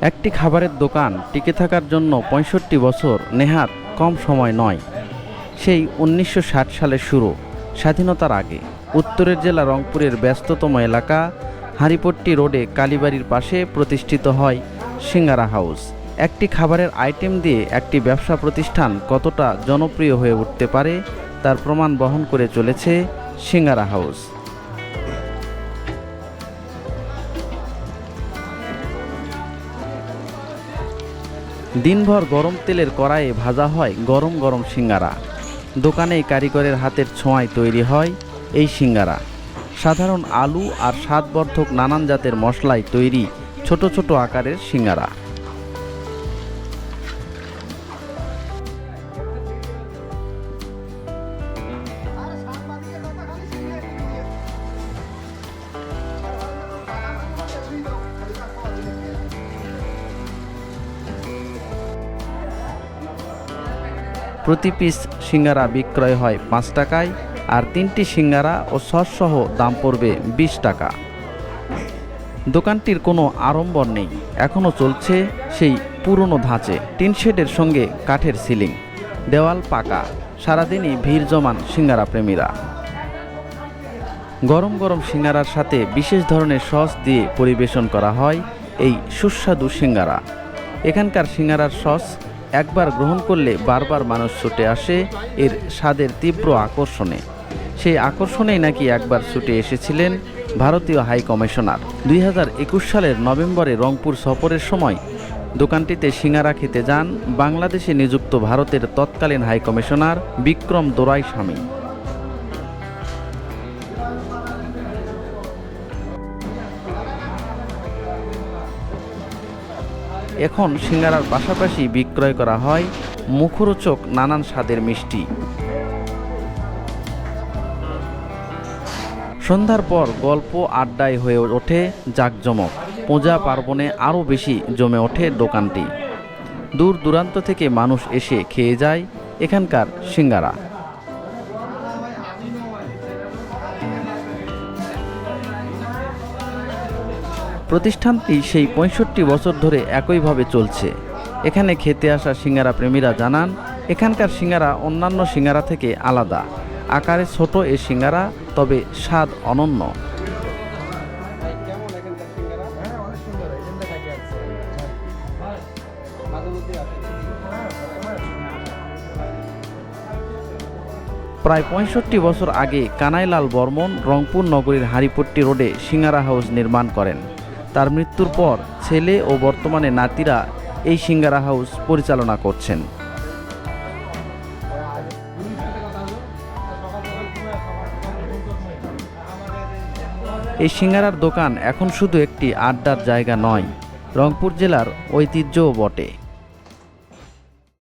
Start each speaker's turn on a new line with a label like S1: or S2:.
S1: একটি খাবারের দোকান টিকে থাকার জন্য পঁয়ষট্টি বছর নেহাত কম সময় নয়। সেই উনিশশো ষাট সালের শুরু, স্বাধীনতার আগে। উত্তরের জেলা রংপুরের ব্যস্ততম এলাকা হারিপট্টি রোডে কালীবাড়ির পাশে প্রতিষ্ঠিত হয় সিঙ্গারা হাউস। একটি খাবারের আইটেম দিয়ে একটি ব্যবসা প্রতিষ্ঠান কতটা জনপ্রিয় হয়ে উঠতে পারে, তার প্রমাণ বহন করে চলেছে সিঙ্গারা হাউস। দিনভর গরম তেলের কড়াইয়ে ভাজা হয় গরম গরম সিঙ্গারা। দোকানেই কারিগরের হাতের ছোঁয়ায় তৈরি হয় এই সিঙ্গারা। সাধারণ আলু আর স্বাদবর্ধক নানান জাতের মশলায় তৈরি ছোট ছোট আকারের সিঙ্গারা। প্রতি পিস সিঙ্গারা বিক্রয় হয় পাঁচ টাকায় আর তিনটি সিঙ্গারা ও সসসহ দাম পড়বে বিশ টাকা। দোকানটির কোনো আড়ম্বর নেই, এখনও চলছে সেই পুরনো ধাঁচে, টিন শেডের সঙ্গে কাঠের সিলিং, দেওয়াল পাকা, সারাদিনই ভিড় জমান সিঙ্গারা প্রেমীরা। গরম গরম সিঙ্গারার সাথে বিশেষ ধরনের সস দিয়ে পরিবেশন করা হয় এই সুস্বাদু সিঙ্গারা। এখানকার সিঙ্গারার সস একবার গ্রহণ করলে বারবার মানুষ ছুটে আসে এর স্বাদের তীব্র আকর্ষণে। সেই আকর্ষণেই নাকি একবার ছুটে এসেছিলেন ভারতীয় হাই কমিশনার। দুই হাজার একুশ সালের নভেম্বরে রংপুর সফরের সময় দোকানটিতে সিঙ্গারা খেতে যান বাংলাদেশে নিযুক্ত ভারতের তৎকালীন হাই কমিশনার বিক্রম দোরাই স্বামী। এখন সিঙ্গারার পাশাপাশি বিক্রয় করা হয় মুখরোচক নানান স্বাদের মিষ্টি। সন্ধ্যার পর গল্প আড্ডায় হয়ে ওঠে জাঁকজমক। পূজা পার্বণে আরও বেশি জমে ওঠে দোকানটি। দূর দূরান্ত থেকে মানুষ এসে খেয়ে যায় এখানকার সিঙ্গারা। প্রতিষ্ঠানটি সেই পঁয়ষট্টি বছর ধরে একইভাবে চলছে। এখানে খেতে আসা সিঙ্গারা প্রেমীরা জানান, এখানকার সিঙ্গারা অন্যান্য সিঙ্গারা থেকে আলাদা। আকারে ছোট এ সিঙ্গারা, তবে স্বাদ অনন্য। প্রায় পঁয়ষট্টি বছর আগে কানাইলাল বর্মন রংপুর নগরীর হারিপট্টি রোডে সিঙ্গারা হাউস নির্মাণ করেন। তার মৃত্যুর পর ছেলে ও বর্তমানে নাতিরা এই সিঙ্গারা হাউস পরিচালনা করছেন। এই সিঙ্গারার দোকান এখন শুধু একটি আড্ডার জায়গা নয়, রংপুর জেলার ঐতিহ্যও বটে।